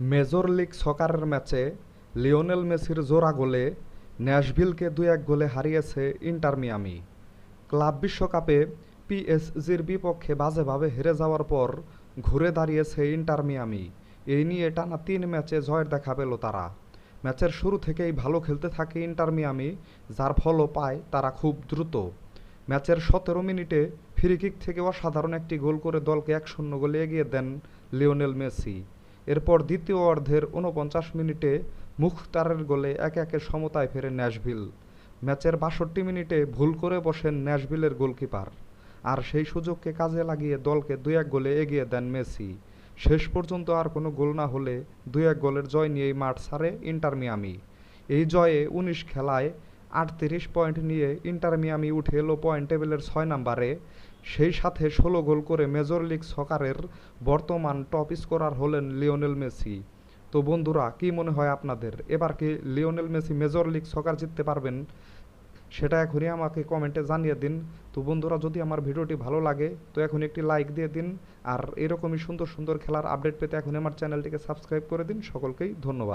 Major league সকারের ম্যাচে Lionel মেসির জোড়া গোলে ন্যাশভিলকে দুই এক গোলে হারিয়েছে ইন্টার মিয়ামি। ক্লাব বিশ্বকাপে পিএসজির বিপক্ষে বাজেভাবে হেরে যাওয়ার পর ঘুরে দাঁড়িয়েছে ইন্টার মিয়ামি। এই নিয়ে টানা তিন ম্যাচে জয়ের দেখা পেল তারা। ম্যাচের শুরু থেকেই ভালো খেলতে থাকে ইন্টার মিয়ামি, যার ফলও পায় তারা খুব দ্রুত। ম্যাচের সতেরো মিনিটে ফ্রিকিক থেকে অসাধারণ একটি গোল করে দলকে এক শূন্য গোলে এগিয়ে দেন লিওনেল মেসি। এরপর দ্বিতীয় অর্ধের উনপঞ্চাশ মিনিটে মুখতারের গোলে একে একে সমতায় ফেরে ন্যাশভিল। ম্যাচের বাষট্টি মিনিটে ভুল করে বসেন ন্যাশভিলের গোলকিপার। আর সেই সুযোগকে কাজে লাগিয়ে দলকে দুই এক গোলে এগিয়ে দেন মেসি। শেষ পর্যন্ত আর কোনো গোল না হলে দুই এক গোলের জয় নিয়েই মাঠ ছাড়ে ইন্টার মিয়ামি। এই জয়ে উনিশ খেলায় আটত্রিশ পয়েন্ট নিয়ে ইন্টার মিয়ামি উঠে এলো পয়েন্ট টেবিলের ছয় নম্বরে। সেই সাথে ষোলো গোল করে মেজর লিগ সকারের বর্তমান টপ স্কোরার হলেন লিওনেল মেসি। তো বন্ধুরা, কি মনে হয় আপনাদের? এবার কি Lionel Messi Major League Soccer জিততে পারবেন? সেটা এখনই আমাকে কমেন্টে জানিয়ে দিন। তো বন্ধুরা, যদি আমার ভিডিওটি ভালো লাগে, তো এখন একটি লাইক দিয়ে দিন। আর এরকমই সুন্দর সুন্দর খেলার আপডেট পেতে এখন আমার চ্যানেলটিকে সাবস্ক্রাইব করে দিন। সকলকেই ধন্যবাদ।